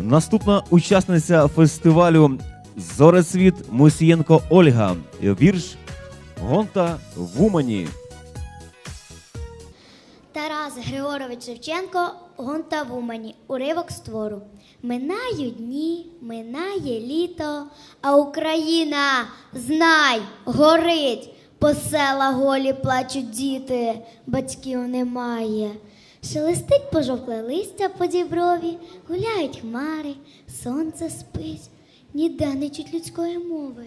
Наступна учасниця фестивалю Зорецвіт Мусієнко Ольга. Вірш Гонта в Умані. Тарас Григорович Шевченко Гонта в Умані. Уривок з твору. Минають дні, минає літо, а Україна, знай, горить. По села голі плачуть діти, батьків немає. Шелестить пожовкле листя по діброві, гуляють хмари, сонце спить, ніде не чуть людської мови.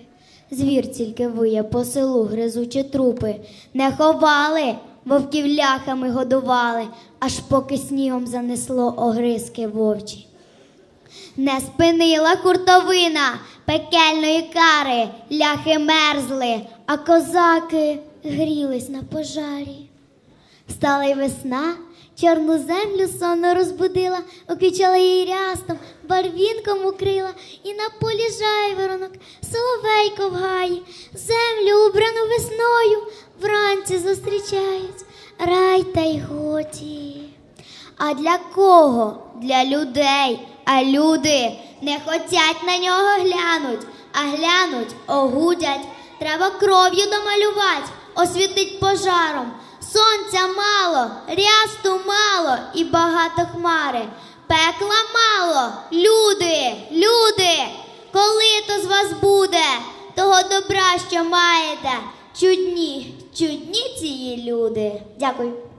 Звір тільки виє по селу, гризучи трупи, не ховали, вовків ляхами годували, аж поки снігом занесло огризки вовчі. Не спинила хуртовина пекельної кари, ляхи мерзли, а козаки грілись на пожарі. Стала й весна, чорну землю сонно розбудила, оквічала її рястом, барвінком укрила, і на полі жайворонок, соловейко в гаї, землю убрану весною, вранці зустрічають рай та й готі. А для кого? Для людей. А люди не хотять на нього глянуть, а глянуть, огудять. Треба кров'ю домалювать, освітить пожаром. Сонця мало, рясту мало і багато хмари. Пекла мало, люди, люди, коли то з вас буде того добра, що маєте? Чудні, чудні ці люди. Дякую.